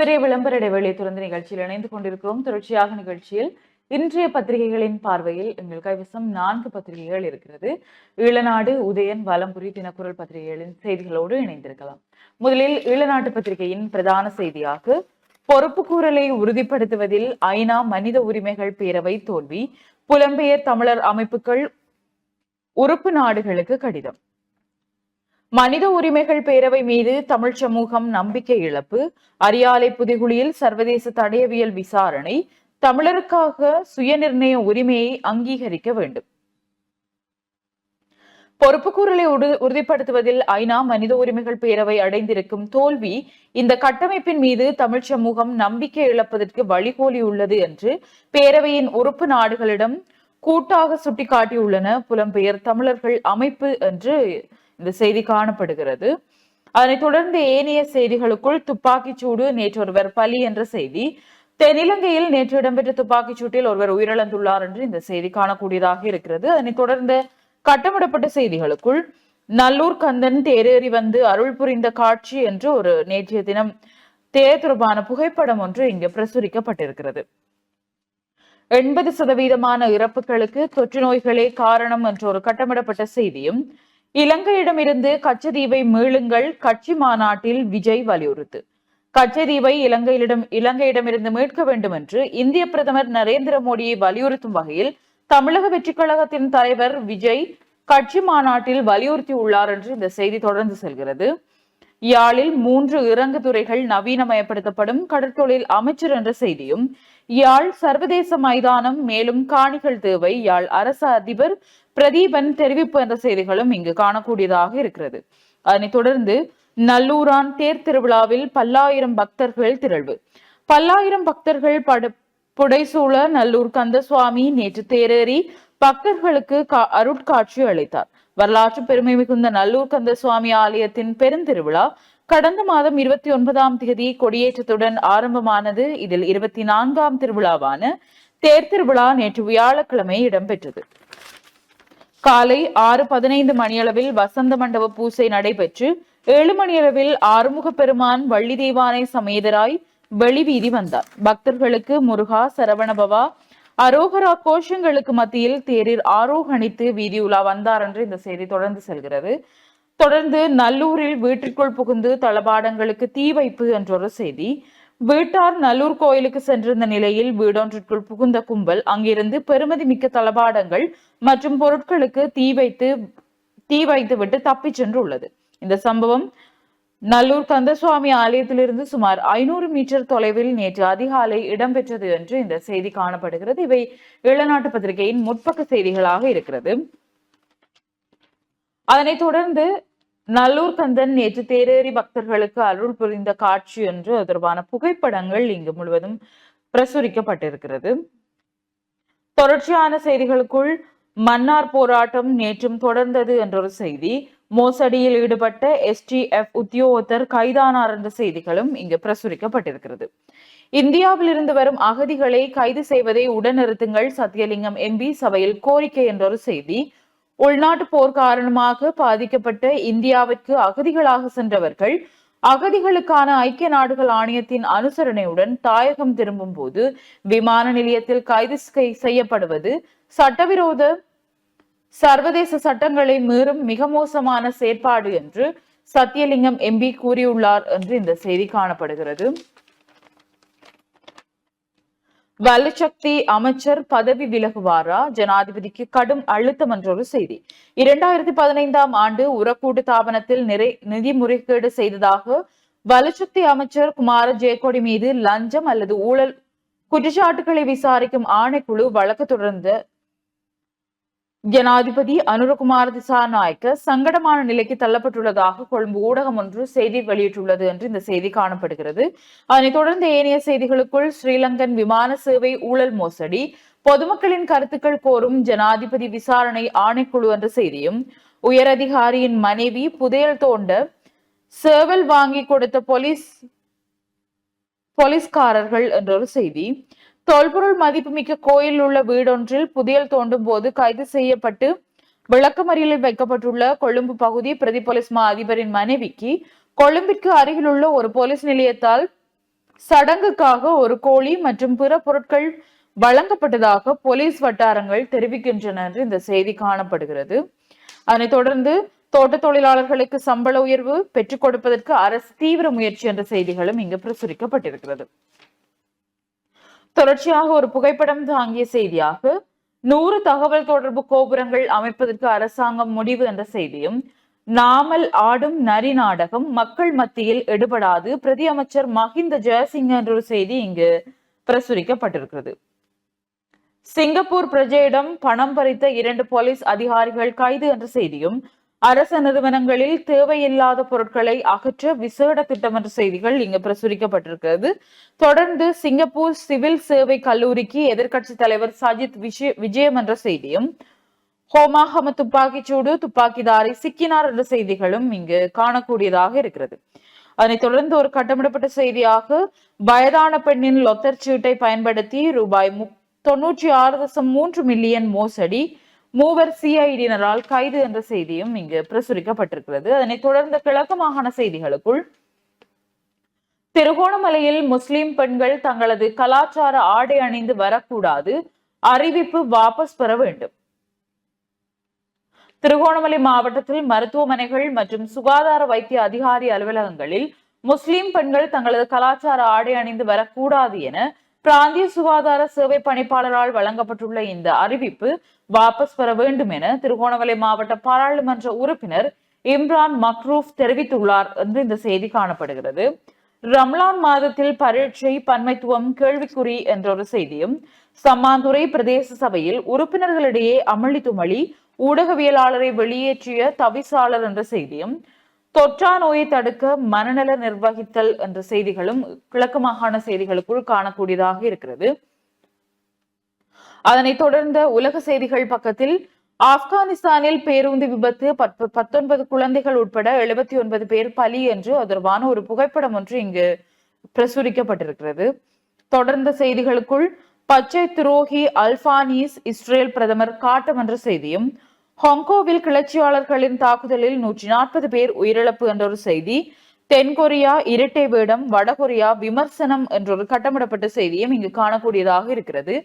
பெரிய விளம்பர இடைவெளியை தொடர்ந்து நிகழ்ச்சியில் இணைந்து கொண்டிருக்கிறோம். தொடர்ச்சியாக நிகழ்ச்சியில் இன்றைய பத்திரிகைகளின் பார்வையில் எங்கள் கைவசம் நான்கு பத்திரிகைகள் இருக்கிறது. ஈழநாடு உதயன் வலம்புரி தினக்குரல் பத்திரிகைகளின் செய்திகளோடு இணைந்திருக்கலாம். முதலில் ஈழநாட்டு பத்திரிகையின் பிரதான செய்தியாக பொறுப்புக்கூறலை உறுதிப்படுத்துவதில் ஐநா மனித உரிமைகள் பேரவை தோல்வி புலம்பெயர் தமிழர் அமைப்புகள் உறுப்பு நாடுகளுக்கு கடிதம். மனித உரிமைகள் பேரவை மீது தமிழ் சமூகம் நம்பிக்கை இழப்பு அரியாலை புதிகுழியில் சர்வதேச தடயவியல் விசாரணை தமிழருக்காக சுயநிர்ணய உரிமையை அங்கீகரிக்க வேண்டும். பொறுப்புக்கூறலை உறுதிப்படுத்துவதில் ஐநா மனித உரிமைகள் பேரவை அடைந்திருக்கும் தோல்வி இந்த கட்டமைப்பின் மீது தமிழ் சமூகம் நம்பிக்கை இழப்பதற்கு வழிகோலியுள்ளது என்று பேரவையின் உறுப்பு நாடுகளிடம் கூட்டாக சுட்டிக்காட்டியுள்ளன புலம்பெயர் தமிழர்கள் அமைப்பு என்று இந்த செய்தி காணப்படுகிறது. அதனைத் தொடர்ந்து ஏனைய செய்திகளுக்குள் துப்பாக்கிச் சூடு நேற்று ஒருவர் பலி என்ற செய்தி. தென்னிலங்கையில் நேற்று இடம்பெற்ற துப்பாக்கிச் சூட்டில் ஒருவர் உயிரிழந்துள்ளார் என்று இந்த செய்தி காணக்கூடியதாக இருக்கிறது. அதனைத் தொடர்ந்து கட்டமிடப்பட்ட செய்திகளுக்குள் நல்லூர் கந்தன் தேரேறி வந்து அருள் புரிந்த காட்சி என்று ஒரு நேற்றைய தினம் தேர் தொடர்பான புகைப்படம் ஒன்று இங்கு பிரசுரிக்கப்பட்டிருக்கிறது. எண்பது சதவீதமான இறப்புகளுக்கு தொற்று நோய்களே காரணம் என்ற ஒரு கட்டமிடப்பட்ட செய்தியும் இலங்கையிடமிருந்து கச்சதீவை மீளுங்கள் கட்சி மாநாட்டில் விஜய் வலியுறுத்து. கச்சதீவை இலங்கையிடம் இலங்கையிடமிருந்து மீட்க வேண்டும் என்று இந்திய பிரதமர் நரேந்திர மோடியை வலியுறுத்தும் வகையில் தமிழக வெற்றிக் கழகத்தின் தலைவர் விஜய் கட்சி மாநாட்டில் வலியுறுத்தி உள்ளார் என்று இந்த செய்தி தொடர்ந்து செல்கிறது. யாழில் மூன்று இறங்கு துறைகள் நவீனமயப்படுத்தப்படும் கடற்தொழில் அமைச்சர் என்ற செய்தியும் யாழ் சர்வதேச மைதானம் மேலும் காணிகள் தேவை யாழ் அரச அதிபர் பிரதீபன் தெரிவிப்பு என்ற செய்திகளும் இங்கு காணக்கூடியதாக இருக்கிறது. அதனைத் தொடர்ந்து நல்லூரான் தேர் திருவிழாவில் பல்லாயிரம் பக்தர்கள் திரள்வு. பல்லாயிரம் பக்தர்கள் பட புடைசூழ நல்லூர் கந்தசுவாமி நேற்று தேரேறி பக்தர்களுக்கு அருட்காட்சி அளித்தார். வரலாற்று பெருமை மிகுந்த நல்லூர் கந்தசுவாமி ஆலயத்தின் பெருந்திருவிழா கடந்த மாதம் இருபத்தி ஒன்பதாம் தேதி கொடியேற்றத்துடன் ஆரம்பமானது. இதில் இருபத்தி நான்காம் திருவிழாவான தேர் திருவிழா நேற்று வியாழக்கிழமை இடம்பெற்றது. காலை ஆறு பதினைந்து மணியளவில் வசந்த மண்டப பூசை நடைபெற்று ஏழு மணியளவில் ஆறுமுக பெருமான் வள்ளி தெய்வானை சமேதராய் வெளிவீதி வந்தார். பக்தர்களுக்கு முருகா சரவணபவா அரோகரா கோஷங்களுக்கு மத்தியில் தேரில் ஆரோகணித்து வீதி உலா வந்தார் என்று இந்த செய்தி தொடர்ந்து செல்கிறது. தொடர்ந்து நல்லூரில் வீட்டிற்குள் புகுந்து தளபாடங்களுக்கு தீ வைப்பு என்ற ஒரு செய்தி வீட்டார் நல்லூர் கோயிலுக்கு சென்றிருந்த நிலையில் வீடொன்றிற்குள் புகுந்த கும்பல் அங்கிருந்து பெருமதி மிக்க தளபாடங்கள் மற்றும் பொருட்களுக்கு தீ வைத்து தீ வைத்துவிட்டு தப்பிச் சென்றுள்ளது. இந்த சம்பவம் நல்லூர் கந்தசுவாமி ஆலயத்திலிருந்து சுமார் ஐநூறு மீட்டர் தொலைவில் நேற்று அதிகாலை இடம்பெற்றது என்று இந்த செய்தி காணப்படுகிறது. இவை இளநாட்டு பத்திரிகையின் முற்பக்க செய்திகளாக இருக்கிறது. அதனைத் தொடர்ந்து நல்லூர் கந்தன் நேற்று தேரேறி பக்தர்களுக்கு அருள் புரிந்த காட்சி என்று தொடர்பான புகைப்படங்கள் இங்கு முழுவதும் பிரசுரிக்கப்பட்டிருக்கிறது. தொடர்ச்சியான செய்திகளுக்குள் மன்னார் போராட்டம் நேற்றும் தொடர்ந்தது என்றொரு செய்தி. மோசடியில் ஈடுபட்ட எஸ்டிஎஃப் உத்தியோகத்தர் கைதானார் என்ற செய்திகளும் இங்கு பிரசுரிக்கப்பட்டிருக்கிறது. இந்தியாவில் இருந்து வரும் அகதிகளை கைது செய்வதை உடனிறுத்துங்கள் சத்தியலிங்கம் எம்பி சபையில் கோரிக்கை என்றொரு செய்தி. உள்நாட்டு போர் காரணமாக பாதிக்கப்பட்ட இந்தியாவிற்கு அகதிகளாக சென்றவர்கள் அகதிகளுக்கான ஐக்கிய நாடுகள் ஆணையத்தின் அனுசரணையுடன் தாயகம் திரும்பும் போது விமான நிலையத்தில் கைது செய்யப்படுவது சட்டவிரோத சர்வதேச சட்டங்களை மீறும் மிக மோசமான செயற்பாடு என்று சத்தியலிங்கம் எம்பி கூறியுள்ளார் என்று இந்த செய்தி காணப்படுகிறது. வலுசக்தி அமைச்சர் பதவி விலகுவாரா? ஜனாதிபதிக்கு கடும் அழுத்தம் என்றொரு செய்தி. இரண்டாயிரத்தி பதினைந்தாம் ஆண்டு உரக்கூட்டு தாபனத்தில் நிறை நிதி முறைகேடு செய்ததாக வலுசக்தி அமைச்சர் குமார ஜெயக்கொடி மீது லஞ்சம் அல்லது ஊழல் குற்றச்சாட்டுகளை விசாரிக்கும் ஆணைக்குழு வழக்கு தொடர்ந்த ஜனாதிபதி அனுரகுமார் திசாநாயக்க சங்கடமான நிலைக்கு தள்ளப்பட்டுள்ளதாக கொழும்பு ஊடகம் ஒன்று செய்தி வெளியிட்டுள்ளது என்று இந்த செய்தி காணப்படுகிறது. அதனைத் தொடர்ந்து ஏனைய செய்திகளுக்குள் ஸ்ரீலங்கன் விமான சேவை ஊழல் மோசடி பொதுமக்களின் கருத்துக்கள் கோரும் ஜனாதிபதி விசாரணை ஆணைக்குழு என்ற செய்தியும் உயரதிகாரியின் மனைவி புதையல் தோண்ட சேவல் வாங்கி கொடுத்த போலீஸ் போலீஸ்காரர்கள் என்ற ஒரு செய்தி தொல்பொருள் மதிப்புமிக்க கோயில் உள்ள வீடொன்றில் புதையல் தோண்டும் போது கைது செய்யப்பட்டு விளக்கமறியலில் வைக்கப்பட்டுள்ள கொழும்பு பகுதி பிரதி போலீஸ் மா அதிபரின் மனைவிக்கு கொழும்பிற்கு அருகிலுள்ள ஒரு போலீஸ் நிலையத்தால் சடங்குக்காக ஒரு கோழி மற்றும் பிற பொருட்கள் வழங்கப்பட்டதாக போலீஸ் வட்டாரங்கள் தெரிவிக்கின்றன என்று இந்த செய்தி காணப்படுகிறது. அதனைத் தொடர்ந்து தோட்ட தொழிலாளர்களுக்கு சம்பள உயர்வு பெற்றுக் கொடுப்பதற்கு அரசு தீவிர முயற்சி என்ற செய்திகளும் இங்கு பிரசுரிக்கப்பட்டிருக்கிறது. தொடர்ச்சியாக ஒரு புகைப்படம் தாங்கிய செய்தியாக நூறு தகவல் தொடர்பு கோபுரங்கள் அமைப்பதற்கு அரசாங்கம் முடிவு என்ற செய்தியும் நாமல் ஆடும் நரி நாடகம் மக்கள் மத்தியில் எடுபடாது பிரதி அமைச்சர் மஹிந்த ஜெயசிங்க என்ற ஒரு செய்தி இங்கு பிரசுரிக்கப்பட்டிருக்கிறது. சிங்கப்பூர் பிரஜையிடம் பணம் பறித்த இரண்டு போலீஸ் அதிகாரிகள் கைது என்ற செய்தியும் அரச நிறுவனங்களில் தேவையில்லாத பொருட்களை அகற்ற விசேட திட்டம் என்ற செய்திகள் இங்கு பிரசுரிக்கப்பட்டிருக்கிறது. தொடர்ந்து சிங்கப்பூர் சிவில் சேவை கல்லூரிக்கு எதிர்க்கட்சி தலைவர் சஜித் விஜய் விஜயம் என்ற செய்தியும் ஹோமாகம துப்பாக்கிச்சூடு துப்பாக்கிதாரி சிக்கினார் என்ற செய்திகளும் இங்கு காணக்கூடியதாக இருக்கிறது. அதனைத் தொடர்ந்து ஒரு கட்டமிடப்பட்ட செய்தியாக வயதான பெண்ணின் லொத்தர் சீட்டை பயன்படுத்தி ரூபாய் மு- தொன்னூற்றி ஆறு தசம் மூன்று மில்லியன் மோசடி மூவர் சிஐடியினரால் கைது என்ற செய்தியும் இங்கு பிரசுரிக்கப்பட்டிருக்கிறது. அதனைத் தொடர்ந்து கிழக்கு மாகாண செய்திகளுக்குள் திருகோணமலையில் முஸ்லிம் பெண்கள் தங்களது கலாச்சார ஆடை அணிந்து வரக்கூடாது அறிவிப்பு வாபஸ் பெற வேண்டும். திருகோணமலை மாவட்டத்தில் மருத்துவமனைகள் மற்றும் சுகாதார வைத்திய அதிகாரி அலுவலகங்களில் முஸ்லிம் பெண்கள் தங்களது கலாச்சார ஆடை அணிந்து வரக்கூடாது என பிராந்திய சுகாதார சேவை பணிப்பாளரால் வழங்கப்பட்டுள்ள இந்த அறிவிப்பு வாபஸ் பெற வேண்டும் என திருகோணமலை மாவட்ட பாராளுமன்ற உறுப்பினர் இம்ரான் மக்ரூப் தெரிவித்துள்ளார் என்று இந்த செய்தி காணப்படுகிறது. ரம்லான் மாதத்தில் பரீட்சை பன்மைத்துவம் கேள்விக்குறி என்ற ஒரு செய்தியும் சம்மாந்துறை பிரதேச சபையில் உறுப்பினர்களிடையே அமளி துமளி ஊடகவியலாளரை வெளியேற்றிய தவிசாளர் என்ற செய்தியும் தொற்றா நோயை தடுக்க மனநல நிர்வகித்தல் என்ற செய்திகளும் கிழக்கு மாகாண செய்திகளுக்குள் காணக்கூடியதாக இருக்கிறது. அதனைத் தொடர்ந்த உலக செய்திகள் பக்கத்தில் ஆப்கானிஸ்தானில் பேருந்து விபத்து பத்தொன்பது குழந்தைகள் உட்பட எழுபத்தி ஒன்பது பேர் பலி என்று தொடர்பான ஒரு புகைப்படம் ஒன்று இங்கு பிரசுரிக்கப்பட்டிருக்கிறது. தொடர்ந்த செய்திகளுக்குள் பச்சை துரோகி அல்பானீஸ் இஸ்ரேல் பிரதமர் காட்டம் என்ற செய்தியும் ஹாங்கோவில் கிளர்ச்சியாளர்களின் தாக்குதலில் நூற்றி நாற்பது பேர் உயிரிழப்பு என்றொரு செய்தி தென்கொரியா இரட்டை வேடம் வடகொரியா விமர்சனம் என்ற ஒரு கட்டமிடப்பட்ட செய்தியும் இங்கு காணக்கூடியதாக இருக்கிறது.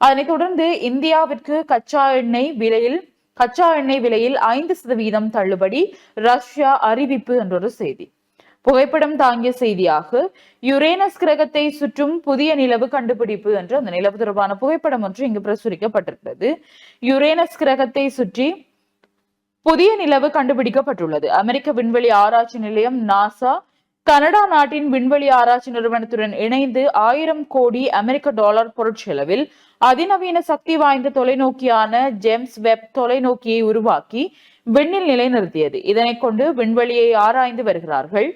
அதனைத் தொடர்ந்து இந்தியாவிற்கு கச்சா எண்ணெய் விலையில் கச்சா எண்ணெய் விலையில் ஐந்து சதவீதம் தள்ளுபடி ரஷ்யா அறிவிப்பு என்றொரு செய்தி. புகைப்படம் தாங்கிய செய்தியாக யுரேனஸ் கிரகத்தை சுற்றும் புதிய நிலவு கண்டுபிடிப்பு என்று அந்த நிலவு தொடர்பான புகைப்படம் ஒன்று இங்கு பிரசுரிக்கப்பட்டிருக்கிறது. யுரேனஸ் கிரகத்தை சுற்றி புதிய நிலவு கண்டுபிடிக்கப்பட்டுள்ளது. அமெரிக்க விண்வெளி ஆராய்ச்சி நிலையம் நாசா கனடா நாட்டின் விண்வெளி ஆராய்ச்சி நிறுவனத்துடன் இணைந்து ஆயிரம் கோடி அமெரிக்க டாலர் பொருட்செலவில் அதிநவீன சக்தி வாய்ந்த தொலைநோக்கியான ஜேம்ஸ் வெப் தொலைநோக்கியை உருவாக்கி விண்ணில் நிலைநிறுத்தியது. இதனை கொண்டு விண்வெளியை ஆராய்ந்து வருகிறார்கள்.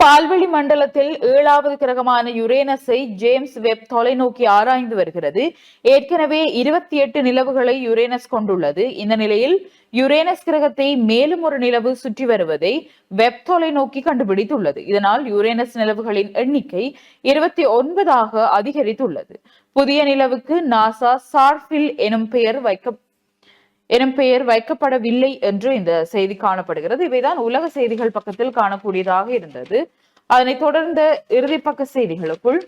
பால்வெளி மண்டலத்தில் ஏழாவது கிரகமான யுரேனஸை ஜேம்ஸ் வெப் தொலைநோக்கி ஆராய்ந்து வருகிறது. ஏற்கனவே இருபத்தி எட்டு நிலவுகளை யுரேனஸ் கொண்டுள்ளது. இந்த நிலையில் யுரேனஸ் கிரகத்தை மேலும் ஒரு நிலவு சுற்றி வருவதை வெப் தொலைநோக்கி கண்டுபிடித்துள்ளது. இதனால் யுரேனஸ் நிலவுகளின் எண்ணிக்கை இருபத்தி ஒன்பதாக அதிகரித்துள்ளது. புதிய நிலவுக்கு நாசா சார்பில் எனும் பெயர் வைக்க எனும் பெயர் வைக்கப்படவில்லை என்று இந்த செய்தி காணப்படுகிறது. இவைதான் உலக செய்திகள் பக்கத்தில் காணக்கூடியதாக இருந்தது. அதனைத் தொடர்ந்த இறுதி பக்க செய்திகளுக்குள்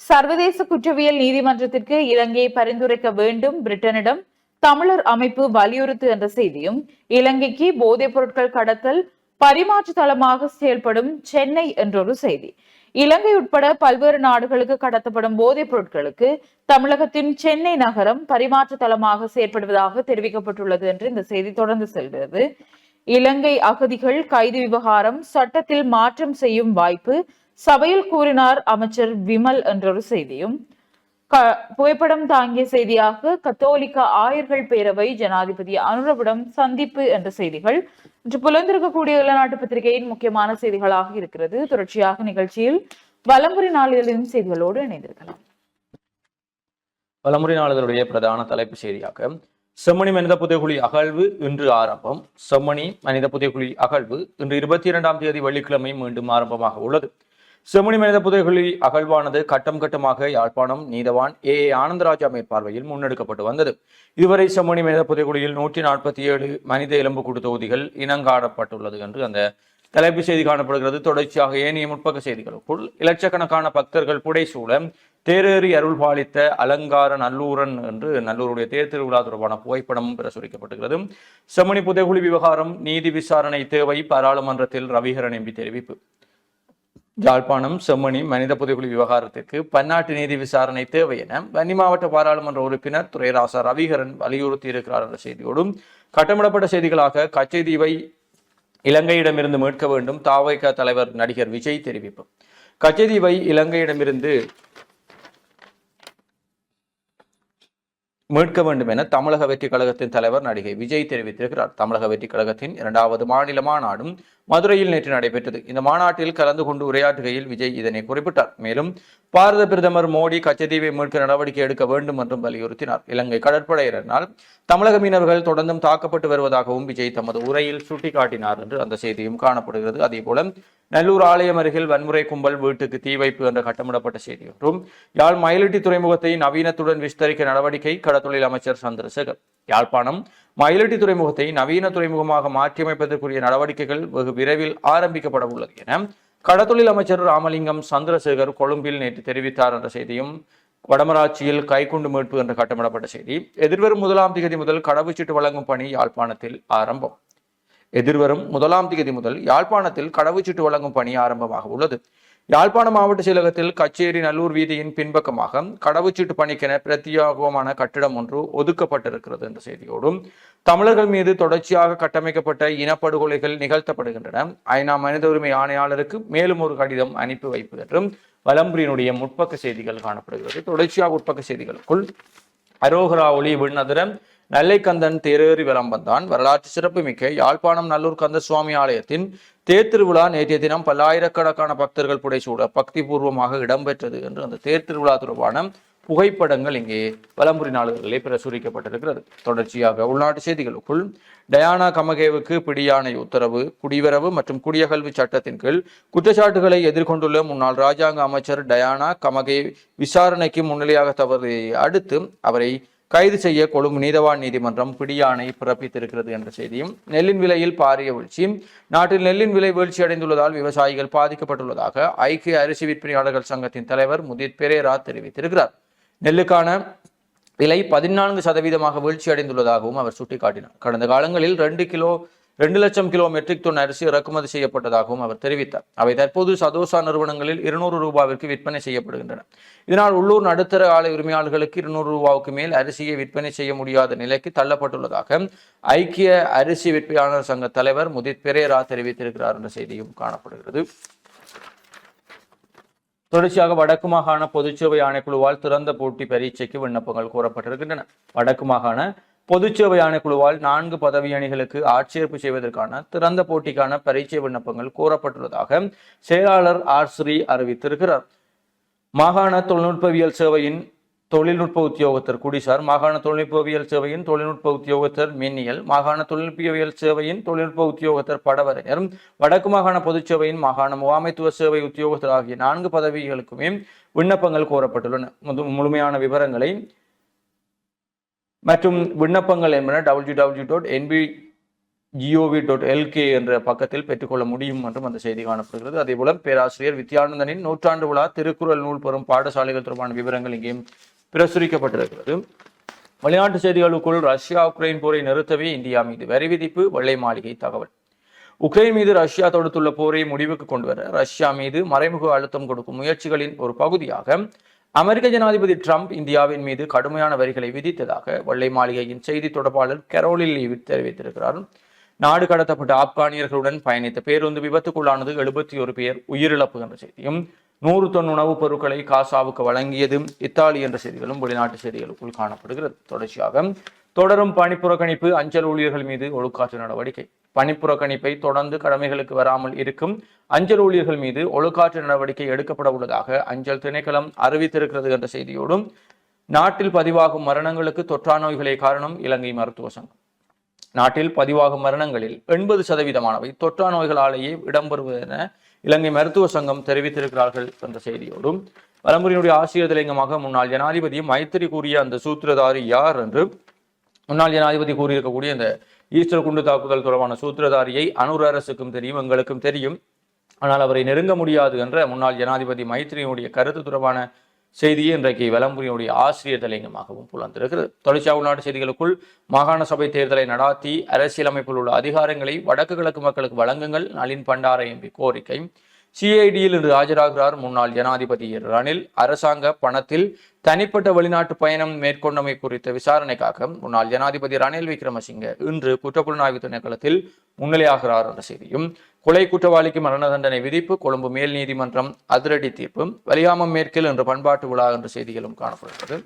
சர்வதேச குற்றவியல் நீதிமன்றத்திற்கு இலங்கையை பரிந்துரைக்க வேண்டும் பிரிட்டனிடம் தமிழர் அமைப்பு வலியுறுத்து என்ற செய்தியும் இலங்கைக்கு போதைப் பொருட்கள் கடத்தல் பரிமாற்று தளமாக செயல்படும் சென்னை என்றொரு செய்தி. இலங்கை உட்பட பல்வேறு நாடுகளுக்கு கடத்தப்படும் போதைப் பொருட்களுக்கு தமிழகத்தின் சென்னை நகரம் பரிமாற்ற தளமாக செயற்படுவதாக தெரிவிக்கப்பட்டுள்ளது என்று இந்த செய்தி தொடர்ந்து செல்கிறது. இலங்கை அகதிகள் கைது விவகாரம் சட்டத்தில் மாற்றம் செய்யும் வாய்ப்பு சபையில் கூறினார் அமைச்சர் விமல் என்றொரு செய்தியும். க- புகைப்படம் தாங்கிய செய்தியாக கத்தோலிக்க ஆயர்கள் பேரவை ஜனாதிபதி அனுரவிடம் சந்திப்பு என்ற செய்திகள் இன்று புலந்திருக்கக்கூடிய இளநாட்டு பத்திரிகையின் முக்கியமான செய்திகளாக இருக்கிறது. தொடர்ச்சியாக நிகழ்ச்சியில் வலம்புரி நாளிதழின் செய்திகளோடு இணைந்திருக்கலாம். வலமுறை நாளிதழுடைய பிரதான தலைப்பு செய்தியாக செம்மணி மனித புதைகுழி அகழ்வு இன்று ஆரம்பம். செம்மணி மனித புதைகுழி அகழ்வு இன்று இருபத்தி இரண்டாம் தேதி வெள்ளிக்கிழமை மீண்டும் ஆரம்பமாக உள்ளது. செம்மணி மனித புதைகுழி அகழ்வானது கட்டம் கட்டமாக யாழ்ப்பாணம் நீதவான் ஏ. ஏ. ஆனந்தராஜா மேற்பார்வையில் முன்னெடுக்கப்பட்டு வந்தது. இதுவரை செம்மணி மனித புதைகுழியில் நூற்றி நாற்பத்தி ஏழு மனித எலும்புக்கூடு தொகுதிகள் இனங்காடப்பட்டுள்ளது என்று அந்த தலைப்பு செய்தி காணப்படுகிறது. தொடர்ச்சியாக ஏனைய முற்பக்க செய்திகளுக்குள் இலட்சக்கணக்கான பக்தர்கள் புடைசூழ தேரேறி அருள் பாலித்த அலங்கார நல்லூரன் என்று நல்லூருடைய தேர் திருவிழா தொடர்பான புகைப்படமும் பிரசுரிக்கப்பட்டுகிறது. செம்மணி புதைகுழி விவகாரம் நீதி விசாரணை தேவை பாராளுமன்றத்தில் ரவிகரன் எம்பி தெரிவிப்பு. ஜாழ்ப்பாணம் செம்மணி மனித புதைகுழி விவகாரத்திற்கு பன்னாட்டு நீதி விசாரணை தேவை என வன்னி மாவட்ட பாராளுமன்ற உறுப்பினர் துரைராசா ரவிகரன் வலியுறுத்தி இருக்கிறார் என்ற செய்தியோடும் கட்டமிடப்பட்ட செய்திகளாக கச்சைதீவை இலங்கையிடமிருந்து மீட்க வேண்டும் தாவைக தலைவர் நடிகர் விஜய் தெரிவிப்பு. கச்சைதீவை இலங்கையிடமிருந்து மீட்க வேண்டும் என தமிழக வெற்றி கழகத்தின் தலைவர் நடிகை விஜய் தெரிவித்திருக்கிறார். தமிழக வெற்றி கழகத்தின் இரண்டாவது மாநில மாநாடும் மதுரையில் நேற்று நடைபெற்றது. இந்த மாநாட்டில் கலந்து கொண்டு உரையாற்றுகையில் விஜய் இதனை குறிப்பிட்டார். மேலும் பாரத பிரதமர் மோடி கச்சத்தீவை மீட்க நடவடிக்கை எடுக்க வேண்டும் என்றும் வலியுறுத்தினார். இலங்கை கடற்படையினரால் தமிழக மீனவர்கள் தொடர்ந்தும் தாக்கப்பட்டு வருவதாகவும் விஜய் தமது உரையில் சுட்டிக்காட்டினார் என்று அந்த செய்தியும் காணப்படுகிறது. அதேபோல நல்லூர் ஆலயம் அருகில் வன்முறை கும்பல் வீட்டுக்கு தீ வைப்பு என்ற கட்டமிடப்பட்ட செய்தி ஒன்றும் யாழ் மயிலட்டி துறைமுகத்தை நவீனத்துடன் விஸ்தரிக்க நடவடிக்கை கடத்தொழில் அமைச்சர் சந்திரசேகர். யாழ்ப்பாணம் மயிலட்டி துறைமுகத்தை நவீன துறைமுகமாக மாற்றியமைப்பதற்குரிய நடவடிக்கைகள் வெகு விரைவில் ஆரம்பிக்கப்பட உள்ளது என கடத்தொழில் அமைச்சர் ராமலிங்கம் சந்திரசேகர் கொழும்பில் நேற்று தெரிவித்தார் என்ற செய்தியும் வடமராட்சியில் கைக்குண்டு மீட்பு என்று கட்டமிடப்பட்ட செய்தி. எதிர்வரும் முதலாம் திகதி முதல் கடவுச்சீட்டு வழங்கும் பணி யாழ்ப்பாணத்தில் ஆரம்பம். எதிர்வரும் முதலாம் தேதி முதல் யாழ்ப்பாணத்தில் கடவுச்சீட்டு வழங்கும் பணி ஆரம்பமாக உள்ளது. யாழ்ப்பாண மாவட்ட செயலகத்தில் கச்சேரி நல்லூர் வீதியின் பின்பக்கமாக கடவுச்சீட்டு பணிக்கென பிரத்யேகமான கட்டிடம் ஒன்று ஒதுக்கப்பட்டிருக்கிறது என்ற செய்தியோடும் தமிழர்கள் மீது தொடர்ச்சியாக கட்டமைக்கப்பட்ட இனப்படுகொலைகள் நிகழ்த்தப்படுகின்றன. ஐநா மனித உரிமை ஆணையாளருக்கு மேலும் ஒரு கடிதம் அனுப்பி வைப்பு என்றும் வலம்புரியினுடைய முற்பக்க செய்திகள் காணப்படுகிறது. தொடர்ச்சியாக உட்பக்க செய்திகளுக்குள் அரோகரா ஒளி விண்ணதிரம் நல்லைக்கந்தன் தேரேறி வலம் வந்தான் வரலாற்று சிறப்புமிக்க யாழ்ப்பாணம் நல்லூர் கந்த சுவாமி ஆலயத்தின் தேர்திருவிழா நேற்றைய தினம் பல்லாயிரக்கணக்கான பக்தர்கள் புடைசூட பக்தி பூர்வமாக இடம்பெற்றது என்று அந்த தேர்திருவிழா தொடர்பான புகைப்படங்கள் இங்கே வலம்புரி நாளர்களே பிரசுரிக்கப்பட்டிருக்கிறது. தொடர்ச்சியாக உள்நாட்டு செய்திகளுக்குள் டயானா கமகேவுக்கு பிடியாணை உத்தரவு குடிவரவு மற்றும் குடியகல்வி சட்டத்தின் கீழ் குற்றச்சாட்டுகளை எதிர்கொண்டுள்ள முன்னாள் ராஜாங்க அமைச்சர் டயானா கமகே விசாரணைக்கு முன்னிலையாக தவறியை அடுத்து அவரை கைது செய்ய கொழும்பு நீதவான் நீதிமன்றம் பிடியாணை பிறப்பித்திருக்கிறது என்ற செய்தியும் நெல்லின் விலையில் பாரிய வீழ்ச்சி நாட்டில் நெல்லின் விலை வீழ்ச்சி அடைந்துள்ளதால் விவசாயிகள் பாதிக்கப்பட்டுள்ளதாக ஐக்கிய அரிசி விற்பனையாளர்கள் சங்கத்தின் தலைவர் முதித் பெரேரா தெரிவித்திருக்கிறார். நெல்லுக்கான விலை பதினான்கு சதவீதமாக வீழ்ச்சி அடைந்துள்ளதாகவும் அவர் சுட்டிக்காட்டினார். கடந்த காலங்களில் ரெண்டு கிலோ ரெண்டு லட்சம் கிலோ மெட்ரிக் டன் அரிசி இறக்குமதி செய்யப்பட்டதாகவும் அவர் தெரிவித்தார். அவை தற்போது சதோசா நிறுவனங்களில் இருநூறு ரூபாவிற்கு விற்பனை செய்யப்படுகின்றன. இதனால் உள்ளூர் நடுத்தர ஆலை உரிமையாளர்களுக்கு இருநூறு ரூபாவுக்கு மேல் அரிசியை விற்பனை செய்ய முடியாத நிலைக்கு தள்ளப்பட்டுள்ளதாக ஐக்கிய அரிசி விற்பனையாளர் சங்க தலைவர் முதித் பெரேரா தெரிவித்திருக்கிறார் என்ற செய்தியும் காணப்படுகிறது. தொடர்ச்சியாக வடக்கு மாகாண பொதுச்சேவை ஆணைக்குழுவால் திறந்த போட்டி பரீட்சைக்கு விண்ணப்பங்கள் கோரப்பட்டிருக்கின்றன. வடக்கு மாகாண பொதுச்சேவை ஆணைக்குழுவால் நான்கு பதவி அணிகளுக்கு ஆட்சேர்ப்பு செய்வதற்கான திறந்த போட்டிக்கான பரீட்சை விண்ணப்பங்கள் கூறப்பட்டுள்ளதாக செயலாளர் ஆர். ஸ்ரீ அறிவித்திருக்கிறார். மாகாண தொழில்நுட்பவியல் சேவையின் தொழில்நுட்ப உத்தியோகத்தர் குடிசார் மாகாண தொழில்நுட்பவியல் சேவையின் தொழில்நுட்ப உத்தியோகத்தர் மின்னியல் மாகாண தொழில்நுட்பவியல் சேவையின் தொழில்நுட்ப உத்தியோகத்தர் படவரையர் வடக்கு மாகாண பொதுச்சேவையின் மாகாண முகாமைத்துவ சேவை உத்தியோகத்தர் ஆகிய நான்கு பதவிகளுக்குமே விண்ணப்பங்கள் கோரப்பட்டுள்ளன முழுமையான விவரங்களை மற்றும் விண்ணப்பங்கள் என்பன W W dot NP GOV dot LK என்ற பக்கத்தில் பெற்றுக்கொள்ள முடியும் என்றும் அந்த செய்தி காணப்படுகிறது. அதேபோல பேராசிரியர் வித்யானந்தனின் நூற்றாண்டு விழா திருக்குறள் நூல் பெறும் பாடசாலைகள் தொடர்பான விவரங்கள் இங்கேயும் பிரசுரிக்கப்பட்டிருக்கிறது. வெளிநாட்டு செய்திகளுக்குள் ரஷ்யா உக்ரைன் போரை நிறுத்தவே இந்தியா மீது வரி விதிப்பு வெள்ளை மாளிகை தகவல். உக்ரைன் மீது ரஷ்யா தொடுத்துள்ள போரை முடிவுக்கு கொண்டு வர ரஷ்யா மீது மறைமுக அழுத்தம் கொடுக்கும் முயற்சிகளின் ஒரு பகுதியாக அமெரிக்க ஜனாதிபதி ட்ரம்ப் இந்தியாவின் மீது கடுமையான வரிகளை விதித்ததாக வெள்ளை மாளிகையின் செய்தி தொடர்பாளர் கரோலில் தெரிவித்திருக்கிறார். நாடு கடத்தப்பட்ட ஆப்கானியர்களுடன் பயணித்த பேருந்து விபத்துக்குள்ளானது எழுபத்தி ஒரு பேர் உயிரிழப்பு என்ற செய்தியும் நூறு தொன் உணவுப் பொருட்களை காசாவுக்கு வழங்கியதும் இத்தாலி என்ற செய்திகளும் வெளிநாட்டு செய்திகளுக்குள் காணப்படுகிறது. தொடர்ச்சியாக தொடரும் பணிப்புறக்கணிப்பு அஞ்சல் ஊழியர்கள் மீது ஒழுக்காற்று நடவடிக்கை. பணிப்புறக்கணிப்பை தொடர்ந்து கடமைகளுக்கு வராமல் இருக்கும் அஞ்சல் ஊழியர்கள் மீது ஒழுக்காற்று நடவடிக்கை எடுக்கப்பட உள்ளதாக அஞ்சல் திணைக்களம் அறிவித்திருக்கிறது என்ற செய்தியோடும் நாட்டில் பதிவாகும் மரணங்களுக்கு தொற்றா நோய்களே காரணம் இலங்கை மருத்துவ சங்கம். நாட்டில் பதிவாகும் மரணங்களில் எண்பது சதவீதமானவை தொற்றா நோய்களாலேயே இடம்பெறுவதென இலங்கை மருத்துவ சங்கம் தெரிவித்திருக்கிறார்கள் என்ற செய்தியோடும் வலம்புரியினுடைய ஆசிரியர் தலைங்கமாக முன்னாள் ஜனாதிபதி மைத்திரி கூறிய அந்த சூத்திரதாரி யார் என்று முன்னாள் ஜனாதிபதி கூறியிருக்கக்கூடிய இந்த ஈஸ்டர் குண்டு தாக்குதல் தொடர்பான சூத்திரதாரியை அனுர் அரசுக்கும் தெரியும் எங்களுக்கும் தெரியும். ஆனால் அவரை நெருங்க முடியாது என்ற முன்னாள் ஜனாதிபதி மைத்ரியினுடைய கருத்து தொடர்பான செய்தியை இன்றைக்கு விளம்பரியினுடைய ஆசிரியர் தலைங்கமாகவும் புலந்திருக்கிறது. தொடர்ச்சியாக உள்நாட்டு செய்திகளுக்குள் மாகாண சபை தேர்தலை நடாத்தி அரசியலமைப்பில் உள்ள அதிகாரங்களை வடக்கு கிழக்கு மக்களுக்கு வழங்குங்கள் நளின் பண்டார எம்பி கோரிக்கை. சிஐடியில் இன்று ஆஜராகிறார் முன்னாள் ஜனாதிபதி ரணில். அரசாங்க பணத்தில் தனிப்பட்ட வெளிநாட்டு பயணம் மேற்கொண்டமை குறித்த விசாரணைக்காக முன்னாள் ஜனாதிபதி ரணில் விக்ரமசிங்க இன்று குற்றப்புலனாய்வு திணைக்களத்தில் முன்னிலையாகிறார் என்ற செய்தியும் கொலை குற்றவாளிக்கு மரண தண்டனை விதிப்பு கொழும்பு மேல் நீதிமன்றம் அதிரடி தீர்ப்பு வலியாமம் மேற்கில் இன்று பண்பாட்டு விழா என்ற செய்திகளும் காணப்படுகிறது.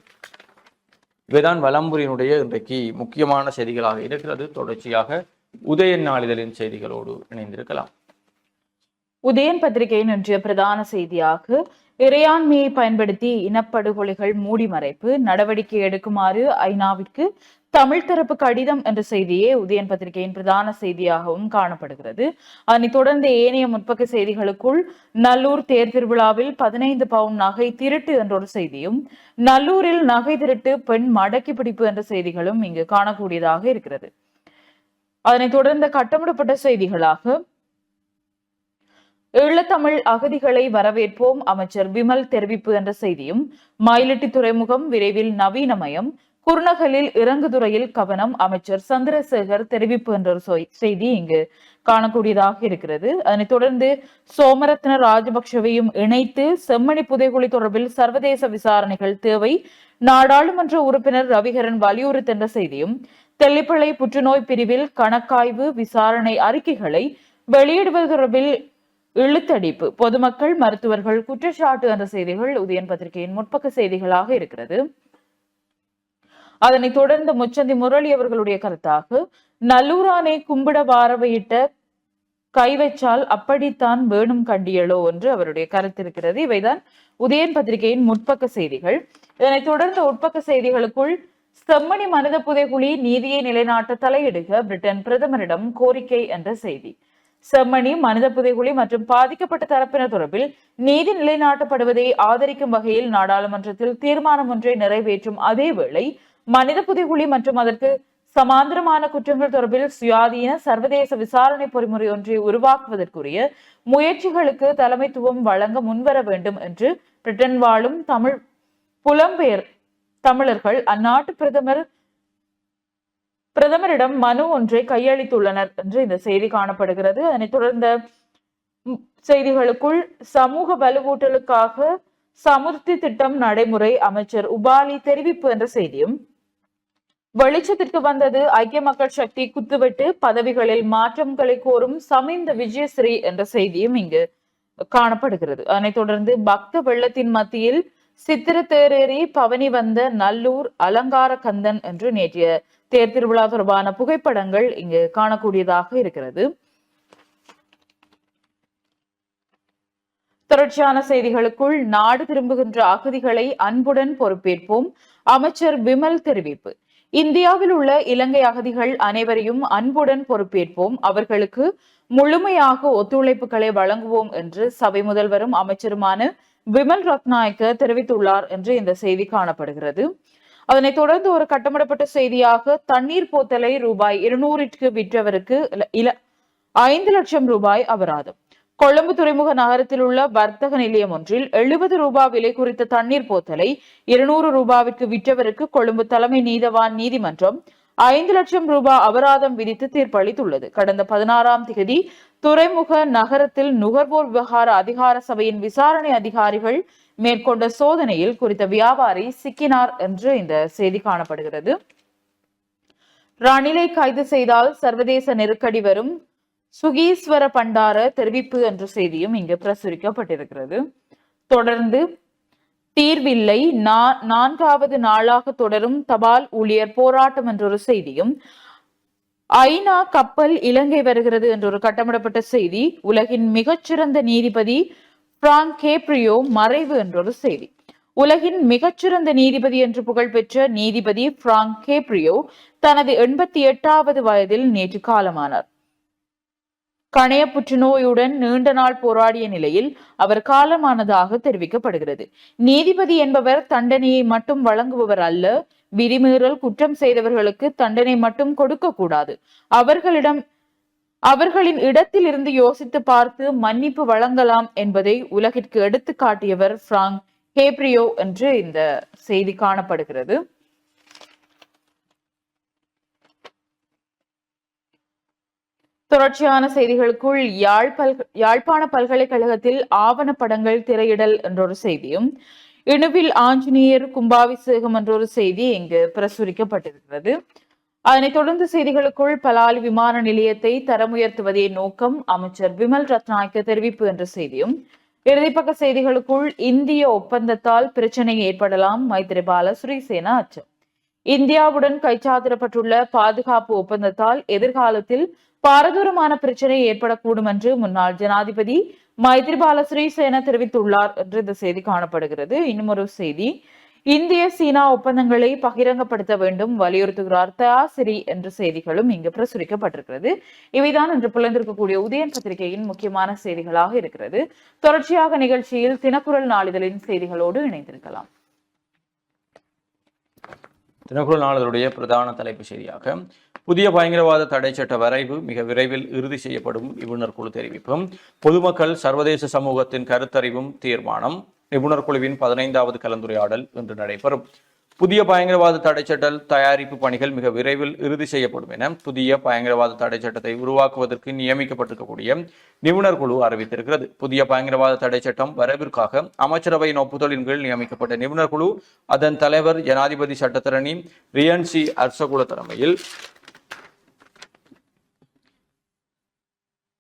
இவைதான் வலம்புரியினுடைய இன்றைக்கு முக்கியமான செய்திகளாக இருக்கிறது. தொடர்ச்சியாக உதய நாளிதழின் செய்திகளோடு இணைந்திருக்கலாம். உதயன் பத்திரிகையின் இன்றைய பிரதான செய்தியாக இறையாண்மையை பயன்படுத்தி இனப்படுகொலைகள் மூடி மறைப்பு நடவடிக்கை எடுக்குமாறு ஐநாவிற்கு தமிழ் தரப்பு கடிதம் என்ற செய்தியே உதயன் பத்திரிகையின் பிரதான செய்தியாகவும் காணப்படுகிறது. அதனை தொடர்ந்து ஏனைய முற்பக்க செய்திகளுக்குள் நல்லூர் தேர் திருவிழாவில் பதினைந்து பவுன் நகை திருட்டு என்ற ஒரு செய்தியும் நல்லூரில் நகை திருட்டு பெண் மடக்கி பிடிப்பு என்ற செய்திகளும் இங்கு காணக்கூடியதாக இருக்கிறது. அதனை தொடர்ந்து கட்டமிடப்பட்ட செய்திகளாக ஈழத்தமிழ் அகதிகளை வரவேற்போம். அமைச்சர் விமல் தெரிவிப்பு என்ற செய்தியும் மயிலிட்டி துறைமுகம் விரைவில் நவீனமயம் குருநகலில் இறங்குதுறையில் கவனம். அமைச்சர் சந்திரசேகர் தெரிவிப்பு என்ற ஒரு செய்தி இங்கு காணக்கூடியதாக இருக்கிறது. அதனைத் தொடர்ந்து சோமரத்ன ராஜபக்சவையும் இணைத்து செம்மணி புதைகுழி தொடர்பில் சர்வதேச விசாரணைகள் தேவை. நாடாளுமன்ற உறுப்பினர் ரவிகரன் வலியுறுத்தின்ற செய்தியும் தெல்லிப்பிள்ளை புற்றுநோய் பிரிவில் கணக்காய்வு விசாரணை அறிக்கைகளை வெளியிடுவது தொடர்பில் இழுத்தடிப்பு பொதுமக்கள் மருத்துவர்கள் குற்றச்சாட்டு என்ற செய்திகள் உதயன் பத்திரிகையின் முற்பக்க செய்திகளாக இருக்கிறது. அதனைத் தொடர்ந்து முச்சந்தி முரளி அவர்களுடைய கருத்தாக நல்லூரானை கும்பிட வாரவையிட்ட கை வச்சால் அப்படித்தான் வேணும் கண்டியலோ என்று அவருடைய கருத்து இருக்கிறது. இவைதான் உதயன் பத்திரிகையின் முற்பக்க செய்திகள். இதனைத் தொடர்ந்து உட்பக்க செய்திகளுக்குள் செம்மணி மனித புதைகுழி நீதியை நிலைநாட்ட தலையிடுக பிரிட்டன் பிரதமரிடம் கோரிக்கை என்ற செய்தி. செம்மணி மனித புதைகுழி மற்றும் பாதிக்கப்பட்ட தரப்பினர் தொடர்பில் நீதி நிலைநாட்டப்படுவதை ஆதரிக்கும் வகையில் நாடாளுமன்றத்தில் தீர்மானம் ஒன்றை நிறைவேற்றும் அதேவேளை மனித புதைகுழி மற்றும் அதற்கு சமாந்தரமான குற்றங்கள் தொடர்பில் சுயாதீன சர்வதேச விசாரணை பொறிமுறை ஒன்றை உருவாக்குவதற்குரிய முயற்சிகளுக்கு தலைமைத்துவம் வழங்க முன்வர வேண்டும் என்று பிரிட்டன் வாழும் தமிழ் புலம்பெயர் தமிழர்கள் அந்நாட்டு பிரதமர் பிரதமரிடம் மனு ஒன்றை கையளித்துள்ளனர் என்று இந்த செய்தி காணப்படுகிறது. அதனைத் தொடர்ந்த செய்திகளுக்குள் சமூக வலுவூட்டலுக்காக சமுர்த்தி திட்டம் நடைமுறை அமைச்சர் உபாலி தெரிவிப்பு என்ற செய்தியும் வெளிச்சத்திற்கு வந்தது ஐக்கிய மக்கள் சக்தி குத்துவிட்டு பதவிகளில் மாற்றங்களை கோரும் சமிந்த விஜயஸ்ரீ என்ற செய்தியும் இங்கு காணப்படுகிறது. அதனைத் தொடர்ந்து பக்த வெள்ளத்தின் மத்தியில் சித்திர தேரேறி பவனி வந்த நல்லூர் அலங்கார கந்தன் என்று நேற்றைய தேர் திருவிழா தொடர்பான புகைப்படங்கள் இங்கு காணக்கூடியதாக இருக்கிறது. தொடர்ச்சியான செய்திகளுக்குள் நாடு திரும்புகின்ற அகதிகளை அன்புடன் பொறுப்பேற்போம். அமைச்சர் விமல் தெரிவிப்பு. இந்தியாவில் உள்ள இலங்கை அகதிகள் அனைவரையும் அன்புடன் பொறுப்பேற்போம். அவர்களுக்கு முழுமையாக ஒத்துழைப்புகளை வழங்குவோம் என்று சபை முதல்வரும் அமைச்சருமான விமல் ரத்நாயக்க தெரிவித்துள்ளார் என்று இந்த செய்தி காணப்படுகிறது. அதனைத் தொடர்ந்து ஒரு கட்டமிடப்பட்ட செய்தியாக தண்ணீர் போத்தலை ரூபாய் இருநூறிற்கு விற்றவருக்கு இல- ஐந்து லட்சம் ரூபாய் அபராதம். கொழும்பு துறைமுக நகரத்தில் உள்ள வர்த்தக நிலையம் ஒன்றில் எழுபது ரூபாய் விலை குறித்த தண்ணீர் போத்தலை இருநூறு ரூபாவிற்கு விற்றவருக்கு கொழும்பு தலைமை நீதவான் நீதிமன்றம் ஐந்து லட்சம் ரூபாய் அபராதம் விதித்து தீர்ப்பளித்துள்ளது. கடந்த பதினாறாம் தேதி துறைமுக நகரத்தில் நுகர்வோர் விவகார அதிகார சபையின் விசாரணை அதிகாரிகள் மேற்கொண்ட சோதனையில் குறித்த வியாபாரி சிக்கினார் என்று இந்த செய்தி காணப்படுகிறது. ரணிலை கைது செய்தால் சர்வதேச நெருக்கடி வரும். சுகீஸ்வர பண்டார தெரிவிப்பு என்ற செய்தியும் இங்கு பிரசுரிக்கப்பட்டிருக்கிறது. தொடர்ந்து தீர்வில்லை. நா- நான்காவது நாளாக தொடரும் தபால் ஊழியர் போராட்டம் என்றொரு செய்தியும் ஐநா கப்பல் இலங்கை வருகிறது என்றொரு கட்டமிடப்பட்ட செய்தி உலகின் மிகச்சிறந்த நீதிபதி பிராங்க் கேப்ரியோ மறைவு என்றொரு செய்தி. உலகின் மிகச்சிறந்த நீதிபதி என்று புகழ்பெற்ற நீதிபதி பிராங்க் கேப்ரியோ தனது எண்பத்தி எட்டாவது வயதில் நேற்று காலமானார். கணைய புற்றுநோயுடன் நீண்ட நாள் போராடிய நிலையில் அவர் காலமானதாக தெரிவிக்கப்படுகிறது. நீதிபதி என்பவர் தண்டனையை மட்டும் வழங்குபவர் அல்ல விதிமீறல் குற்றம் செய்தவர்களுக்கு தண்டனை மட்டும் கொடுக்க கூடாது அவர்களிடம் அவர்களின் இடத்தில் இருந்து யோசித்து பார்த்து மன்னிப்பு வழங்கலாம் என்பதை உலகிற்கு எடுத்து காட்டியவர் பிராங்க் ஹேப்ரியோ என்று இந்த செய்தி காணப்படுகிறது. தொடர்ச்சியான செய்திகளுக்குள் யாழ் யாழ்ப்பாண பல்கலைக்கழகத்தில் ஆவணப்படங்கள் திரையிடல் என்றொரு செய்தியும் இணுவில் ஆஞ்சநேயர் கும்பாபிஷேகம் என்றொரு செய்தி இங்கு பிரசுரிக்கப்பட்டிருக்கிறது. அதனைத் தொடர்ந்து செய்திகளுக்குள் பலாலி விமான நிலையத்தை தரமுயர்த்துவதே நோக்கம். அமைச்சர் விமல் ரத்நாயக்க தெரிவிப்பு என்ற செய்தியும் இறுதிப்பக்க செய்திகளுக்குள் இந்திய ஒப்பந்தத்தால் பிரச்சனை ஏற்படலாம். மைத்திரிபால சிறிசேனா அச்சம். இந்தியாவுடன் கைச்சாத்திரப்பட்டுள்ள பாதுகாப்பு ஒப்பந்தத்தால் எதிர்காலத்தில் பாரதூரமான பிரச்சனை ஏற்படக்கூடும் என்று முன்னாள் ஜனாதிபதி மைத்ரிபால சிறிசேன தெரிவித்துள்ளார் என்று இந்த செய்தி காணப்படுகிறது. இன்னும் ஒரு செய்தி இந்திய சீனா ஒப்பந்தங்களை பகிரங்கப்படுத்த வேண்டும் வலியுறுத்துகிறார் தயாசிரி என்ற செய்திகளும் இங்கு பிரசுரிக்கப்பட்டிருக்கிறது. இவைதான் இன்று புலந்திருக்கக்கூடிய உதயன் பத்திரிகையின் முக்கியமான செய்திகளாக இருக்கிறது. தொடர்ச்சியாக நிகழ்ச்சியில் தினக்குரல் நாளிதழின் செய்திகளோடு இணைந்திருக்கலாம். தினகுரல் நாளிதழுடைய பிரதான தலைப்பு செய்தியாக புதிய பயங்கரவாத தடை சட்ட வரைவு மிக விரைவில் இறுதி செய்யப்படும் நிபுணர் குழு தெரிவிப்பும் பொதுமக்கள் சர்வதேச சமூகத்தின் கருத்தறிவும் தீர்மானம் நிபுணர் குழுவின் பதினைந்தாவது கலந்துரையாடல் இன்று நடைபெறும். புதிய பயங்கரவாத தடை சட்டம் தயாரிப்பு பணிகள் மிக விரைவில் இறுதி செய்யப்படும் என புதிய பயங்கரவாத தடை சட்டத்தை உருவாக்குவதற்கு நியமிக்கப்பட்டிருக்கக்கூடிய நிபுணர் குழு அறிவித்திருக்கிறது. புதிய பயங்கரவாத தடை சட்டம் வரவிற்காக அமைச்சரவையின் ஒப்புதலின் கீழ் நியமிக்கப்பட்ட நிபுணர் குழு அதன் தலைவர் ஜனாதிபதி சட்டத்தரணி ரியன்சி அர்சகுல தலைமையில்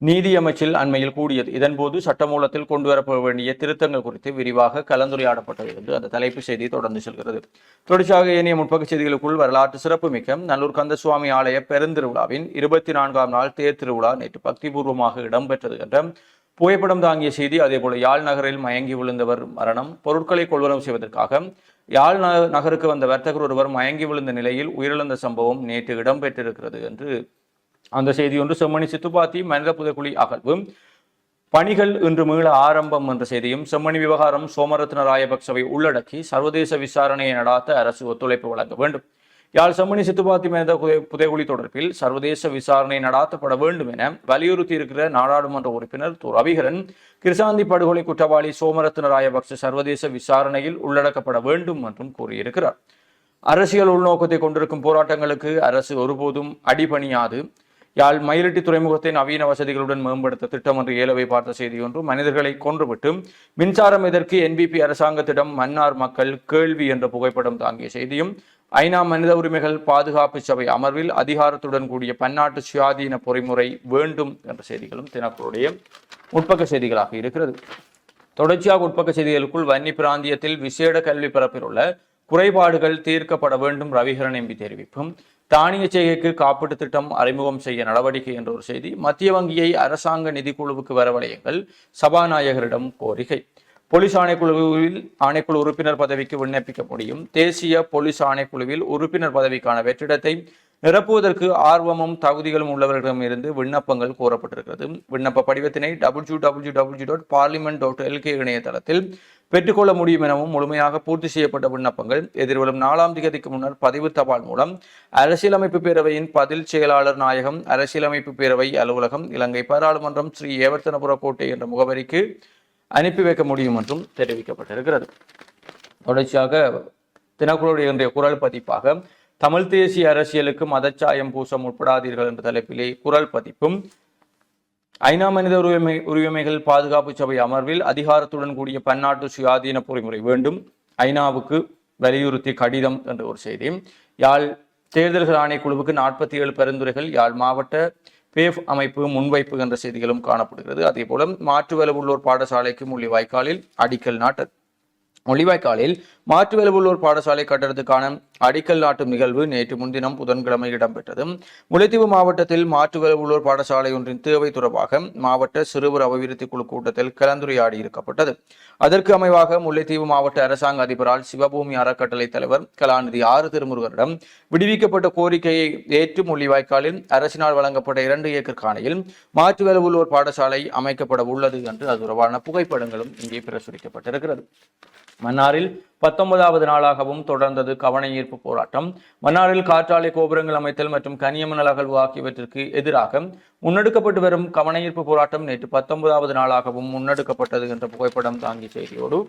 நீதியமைச்சில் அண்மையில் கூடியது. இதன்போது சட்டமூலத்தில் கொண்டு வரப்பட வேண்டிய திருத்தங்கள் குறித்து விரிவாக கலந்துரையாடப்பட்டது என்று அந்த தலைப்பு செய்தி தொடர்ந்து செல்கிறது. தொடர்ச்சியாக ஏனைய முற்பக்க செய்திகளுக்குள் வரலாற்று சிறப்புமிக்க நல்லூர் கந்தசுவாமி ஆலய பெருந்திருவிழாவின் இருபத்தி நான்காம் நாள் தேர் திருவிழா நேற்று பக்திபூர்வமாக இடம்பெற்றது என்ற புகைப்படம் தாங்கிய செய்தி அதேபோல யாழ் நகரில் மயங்கி விழுந்தவர் மரணம் பொருட்களை கொள்வனவு செய்வதற்காக யாழ் நகருக்கு வந்த வர்த்தகர் ஒருவர் மயங்கி விழுந்த நிலையில் உயிரிழந்த சம்பவம் நேற்று இடம்பெற்றிருக்கிறது என்று அந்த செய்தி ஒன்று செம்மணி சித்துப்பாத்தி மனித புதைக்குழி அகழ்வு. பணிகள் இன்று மீள ஆரம்பம் என்ற செய்தியும் செம்மணி விவகாரம் சோமரத்ன ராயபக்சவை உள்ளடக்கி சர்வதேச விசாரணையை நடாத்த அரசு ஒத்துழைப்பு வழங்க வேண்டும். யாழ் செம்மணி சித்துப்பாத்தி மனித புதைகுழி தொடர்பில் சர்வதேச விசாரணை நடாத்தப்பட வேண்டும் என வலியுறுத்தி இருக்கிற நாடாளுமன்ற உறுப்பினர் து. ரவிகரன் கிருசாந்தி படுகொலை குற்றவாளி சோமரத்ன ராயபக்ச சர்வதேச விசாரணையில் உள்ளடக்கப்பட வேண்டும் என்றும் கூறியிருக்கிறார். அரசியல் உள்நோக்கத்தை கொண்டிருக்கும் போராட்டங்களுக்கு அரசு ஒருபோதும் அடிபணியாது. யாழ் மயிலட்டி துறைமுகத்தை நவீன வசதிகளுடன் மேம்படுத்த திட்டம் என்று ஏலவை பார்த்த செய்தி ஒன்று. மனிதர்களை கொன்றுவிட்டு மின்சாரம் எதற்கு என்பிபி அரசாங்கத்திடம் மன்னார் மக்கள் கேள்வி என்ற புகைப்படம் தாங்கிய செய்தியும் ஐநா மனித உரிமைகள் பாதுகாப்பு சபை அமர்வில் அதிகாரத்துடன் கூடிய பன்னாட்டு சுயாதீன பொறிமுறை வேண்டும் என்ற செய்திகளும் தினக்குடைய உட்பக்க செய்திகளாக இருக்கிறது. தொடர்ச்சியாக உட்பக்க செய்திகளுக்குள் வன்னி பிராந்தியத்தில் விசேட கல்வி பரப்பில் உள்ள குறைபாடுகள் தீர்க்கப்பட வேண்டும் ரவிகரன் எம்பி தெரிவிப்பும் தானிய செய்கைக்கு காப்பீட்டு திட்டம் அறிமுகம் செய்ய நடவடிக்கை என்ற ஒரு செய்தி மத்திய வங்கியை அரசாங்க நிதிக்குழுவுக்கு வரவழையுங்கள் சபாநாயகரிடம் கோரிக்கை. போலீஸ் ஆணைக்குழுவில் ஆணைக்குழு உறுப்பினர் பதவிக்கு விண்ணப்பிக்க முடியும். தேசிய போலீஸ் ஆணைக்குழுவில் உறுப்பினர் பதவிக்கான வெற்றிடத்தை நிரப்புவதற்கு ஆர்வமும் தகுதிகளும் உள்ளவர்களிடமிருந்து விண்ணப்பங்கள் கோரப்பட்டிருக்கிறது. விண்ணப்ப படிவத்தினை W W W dot parliament dot LK இணையதளத்தில் பெற்றுக்கொள்ள முடியும் எனவும் முழுமையாக பூர்த்தி செய்யப்பட்ட விண்ணப்பங்கள். எதிர்வரும் நாலாம் தேதிக்கு முன்னர் பதிவு தபால் மூலம் அரசியலமைப்பு பேரவையின் பதில் செயலாளர் நாயகம் அரசியலமைப்பு பேரவை அலுவலகம் இலங்கை பாராளுமன்றம் ஸ்ரீ ஏவர்த்தனபுர கோட்டை என்ற முகவரிக்கு அனுப்பி வைக்க முடியும் என்றும் தெரிவிக்கப்பட்டிருக்கிறது. தொடர்ச்சியாக தினக்குழுடைய இன்றைய குரல் பதிப்பாக தமிழ் தேசிய அரசியலுக்கு மதச்சாயம் பூச முற்படாதீர்கள் என்ற தலைப்பிலே குரல் பதிப்பும் ஐநா மனித உரிமை உரிமைகள் பாதுகாப்பு சபை அமர்வில் அதிகாரத்துடன் கூடிய பன்னாட்டு சுயாதீன பொறிமுறை வேண்டும். ஐநாவுக்கு வலியுறுத்தி கடிதம் என்ற ஒரு செய்தி. யாழ் தேர்தல்கள் ஆணைக்குழுவுக்கு நாற்பத்தி ஏழு பரிந்துரைகள். யாழ் மாவட்ட பேஃப் அமைப்பு முன்வைப்பு என்ற செய்திகளும் காணப்படுகிறது. அதே போல மாற்று வலுவுள்ளோர் பாடசாலைக்கும் முள்ளிவாய்க்காலில் அடிக்கல் நாட்டது முள்ளிவாய்க்காலில் மாற்று பாடசாலை கட்டடத்துக்கான அடிக்கல் நாட்டும் நிகழ்வு நேற்று முன்தினம் புதன்கிழமை இடம்பெற்றது. முல்லைத்தீவு மாவட்டத்தில் மாற்று பாடசாலை ஒன்றின் தேவை தொடர்பாக மாவட்ட சிறுவர் அபிவிருத்தி குழு கூட்டத்தில் கலந்துரையாடி இருக்கப்பட்டது. அதற்கு அமைவாக முல்லைத்தீவு மாவட்ட அரசாங்க அதிபரால் சிவபூமி அறக்கட்டளை தலைவர் கலாநிதி ஆறு திருமுருகனிடம் விடுவிக்கப்பட்ட கோரிக்கையை ஏற்று முள்ளிவாய்க்காலில் அரசினால் வழங்கப்பட்ட இரண்டு ஏக்கர் காணியில் மாற்று பாடசாலை அமைக்கப்பட உள்ளது என்று அது தொடர்பான புகைப்படங்களும் இங்கே பிரசுரிக்கப்பட்டிருக்கிறது. மன்னாரில் பத்து பத்தொன்பதாவது நாளாகவும் தொடர்ந்தது கவன ஈர்ப்பு போராட்டம். மன்னாரில் காற்றாலை கோபுரங்கள் அமைத்தல் மற்றும் கனியமணல் அகழ்வு ஆகியவற்றிற்கு எதிராக முன்னெடுக்கப்பட்டு வரும் கவன ஈர்ப்பு போராட்டம் நேற்று பத்தொன்பதாவது நாளாகவும் முன்னெடுக்கப்பட்டது என்ற புகைப்படம் தாங்கிய செய்தியோடு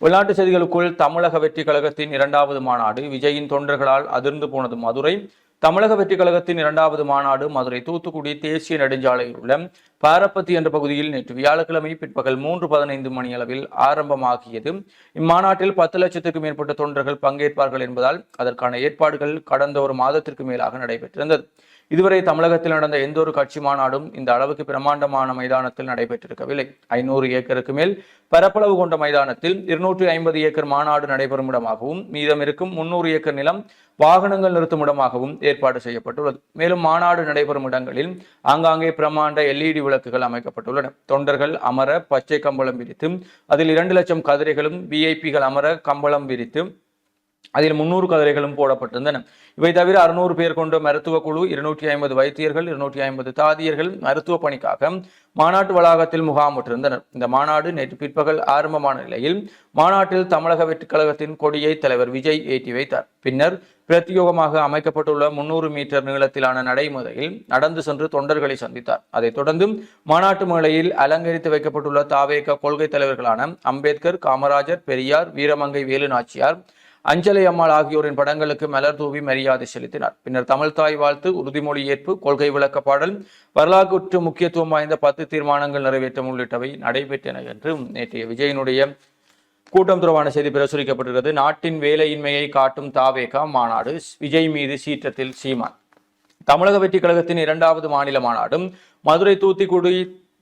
வெளிநாட்டு செய்திகளுக்குள் தமிழக வெற்றி கழகத்தின் இரண்டாவது மாநாடு விஜயின் தொண்டர்களால் அதிர்ந்து போனது மதுரை. தமிழக வெற்றிக் கழகத்தின் இரண்டாவது மாநாடு மதுரை தூத்துக்குடி தேசிய நெடுஞ்சாலையில் உள்ள பாரப்பத்தி என்ற பகுதியில் நேற்று வியாழக்கிழமை பிற்பகல் மூன்று பதினைந்து மணி அளவில் ஆரம்பமாகியது. இம்மாநாட்டில் பத்து லட்சத்துக்கும் மேற்பட்ட தொண்டர்கள் பங்கேற்பார்கள் என்பதால் அதற்கான ஏற்பாடுகள் கடந்த ஒரு மாதத்திற்கு மேலாக நடைபெற்றிருந்தது. இதுவரை தமிழகத்தில் நடந்த எந்த ஒரு கட்சி மாநாடும் இந்த அளவுக்கு பிரமாண்டமான மைதானத்தில் நடைபெற்றிருக்கவில்லை. ஐநூறு ஏக்கருக்கு மேல் பரப்பளவு கொண்ட மைதானத்தில் இருநூற்றி ஐம்பது ஏக்கர் மாநாடு நடைபெறும் இடமாகவும் மீதம் இருக்கும் முன்னூறு ஏக்கர் நிலம் வாகனங்கள் நிறுத்தும் இடமாகவும் ஏற்பாடு செய்யப்பட்டுள்ளது. மேலும் மாநாடு நடைபெறும் இடங்களில் ஆங்காங்கே பிரமாண்ட எல்இடி விளக்குகள் அமைக்கப்பட்டுள்ளன. தொண்டர்கள் அமர பச்சை கம்பளம் விரித்து அதில் இரண்டு லட்சம் கதிரைகளும் விஐபிகள் அமர கம்பளம் விரித்து அதில் முன்னூறு கதிரைகளும் போடப்பட்டிருந்தன. இவை தவிர அறுநூறு பேர் கொண்ட மருத்துவ குழு இருநூற்றி ஐம்பது வைத்தியர்கள் இருநூற்றி ஐம்பது தாதியர்கள் மருத்துவ பணிக்காக மாநாட்டு வளாகத்தில் முகாமிட்டிருந்தனர் இந்த மாநாடு நேற்று பிற்பகல் ஆரம்பமான நிலையில் மாநாட்டில் தமிழக வெற்றிக் கழகத்தின் கொடியை தலைவர் விஜய் ஏற்றி வைத்தார். பின்னர் பிரத்யோகமாக அமைக்கப்பட்டுள்ள முன்னூறு மீட்டர் நீளத்திலான நடைமுறையில் நடந்து சென்று தொண்டர்களை சந்தித்தார். அதைத் தொடர்ந்து மாநாட்டு மேளையில் அலங்கரித்து வைக்கப்பட்டுள்ள தாவேக கொள்கை தலைவர்களான அம்பேத்கர் காமராஜர் பெரியார் வீரமங்கை வேலு நாச்சியார் அஞ்சலி அம்மாள் ஆகியோரின் படங்களுக்கு மலர் தூவி மரியாதை செலுத்தினார். பின்னர் தமிழ் தாய் வாழ்த்து உறுதிமொழி ஏற்பு கொள்கை விளக்க பாடல் வரலாற்று முக்கியத்துவம் வாய்ந்த பத்து தீர்மானங்கள் நிறைவேற்றம் உள்ளிட்டவை நடைபெற்றன என்று நேற்றைய விஜயனுடைய கூட்டம் தொடர்பான செய்தி பிரசுரிக்கப்பட்டிருக்கிறது. நாட்டின் வேலையின்மையை காட்டும் தாவேகா மாநாடு விஜய் மீது சீற்றத்தில் சீமான். தமிழக வெற்றி கழகத்தின் இரண்டாவது மாநில மாநாடும் மதுரை தூத்துக்குடி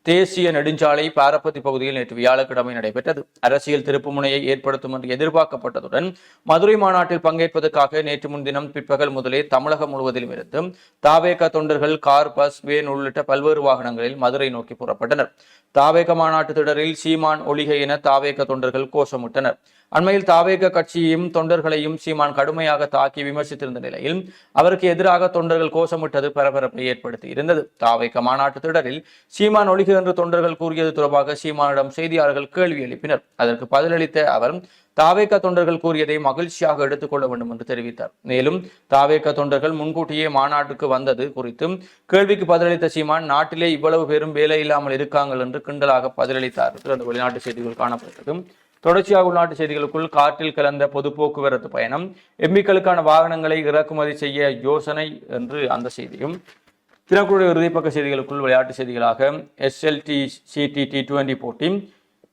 தேசிய நெடுஞ்சாலை பாரப்பத்தி பகுதியில் நேற்று வியாழக்கிழமை நடைபெற்றது. அரசியல் திருப்புமுனையை ஏற்படுத்தும் என்று எதிர்பார்க்கப்பட்டதுடன் மதுரை மாநாட்டில் பங்கேற்பதற்காக நேற்று முன்தினம் பிற்பகல் முதலே தமிழகம் முழுவதிலும் இருந்து தாவேக தொண்டர்கள் கார் பஸ் வேன் உள்ளிட்ட பல்வேறு வாகனங்களில் மதுரை நோக்கி புறப்பட்டனர். தாவேக மாநாட்டு திடரில் சீமான் ஒளிகை என தாவேக தொண்டர்கள் கோஷமிட்டனர். அண்மையில் தாவேக கட்சியையும் தொண்டர்களையும் சீமான் கடுமையாக தாக்கி விமர்சித்திருந்த நிலையில் அவருக்கு எதிராக தொண்டர்கள் கோஷமிட்டது பரபரப்பை ஏற்படுத்தி இருந்தது. தாவேக மாநாட்டு திடரில் சீமான் ஒழிக என்று தொண்டர்கள் கூறியது தொடர்பாக சீமானிடம் செய்தியாளர்கள் கேள்வி எழுப்பினர். அதற்கு பதிலளித்த அவர் தாவேக தொண்டர்கள் கூறியதை மகிழ்ச்சியாக எடுத்துக்கொள்ள வேண்டும் என்று தெரிவித்தார். மேலும் தாவேக தொண்டர்கள் முன்கூட்டியே மாநாட்டுக்கு வந்தது குறித்தும் கேள்விக்கு பதிலளித்த சீமான் நாட்டிலே இவ்வளவு பேரும் வேலை இல்லாமல் இருக்காங்கள் என்று கிண்டலாக பதிலளித்தார். என்று அந்த வெளிநாட்டு செய்திகள் காணப்பட்டது தொடர்ச்சியாக உள்நாட்டு செய்திகளுக்குள் காற்றில் கலந்த பொது போக்குவரத்து பயணம். எம்பிக்களுக்கான வாகனங்களை இறக்குமதி செய்ய யோசனை என்று அந்த செய்தியும். தினக்குழுடைய இறுதிப்பக்க செய்திகளுக்குள் விளையாட்டு செய்திகளாக எஸ்எல்டி சிடி டி டுவெண்டி போட்டி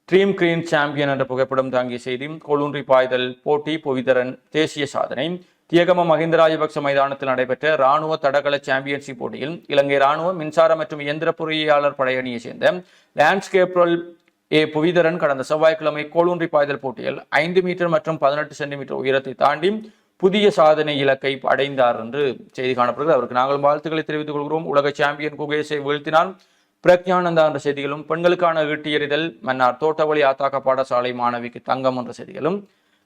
ட்ரீம் கிரீன் சாம்பியன் என்ற புகைப்படம் தாங்கிய செய்தி கொலுன்றி பாய்தல் போட்டி புவிதரன் தேசிய சாதனை தியகம மஹிந்த ராஜபக்ச மைதானத்தில் நடைபெற்ற ராணுவ தடகள சாம்பியன்ஷிப் போட்டியில் இலங்கை ராணுவ மின்சார மற்றும் இயந்திர பொறியியலாளர் படையணியை சேர்ந்த லேண்ட்ஸ்கேப்ரல் ஏ புவிதரன் கடந்த செவ்வாய்க்கிழமை கோளுன்றி பாய்தல் போட்டியில் ஐந்து மீட்டர் மற்றும் பதினெட்டு சென்டிமீட்டர் உயரத்தை தாண்டி புதிய சாதனை இலக்கை அடைந்தார் என்று செய்தி காணப்படுகிறது. அவருக்கு நாங்கள் வாழ்த்துக்களை தெரிவித்துக் கொள்கிறோம். உலக சாம்பியன் குகேஷை வீழ்த்தினால் பிரக்ஞானந்தா என்ற செய்திகளும் பெண்களுக்கான ஈட்டியறிதல் மன்னார் தோட்டவழி ஆத்தாக்க பாடசாலை மாணவிக்கு தங்கம் என்ற செய்திகளும்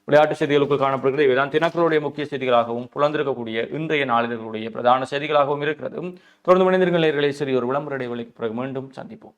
விளையாட்டு செய்திகளுக்குள் காணப்படுகிறது. இவைதான் தினக்களுடைய முக்கிய செய்திகளாகவும் புலந்திருக்கக்கூடிய இன்றைய நாளிதழ்களுடைய பிரதான செய்திகளாகவும் இருக்கிறது. தொடர்ந்து மனிதர்கள் நேர்களை சிறிய ஒரு விளம்பர இடைவெளிக்கு பிறகு மீண்டும் சந்திப்போம்.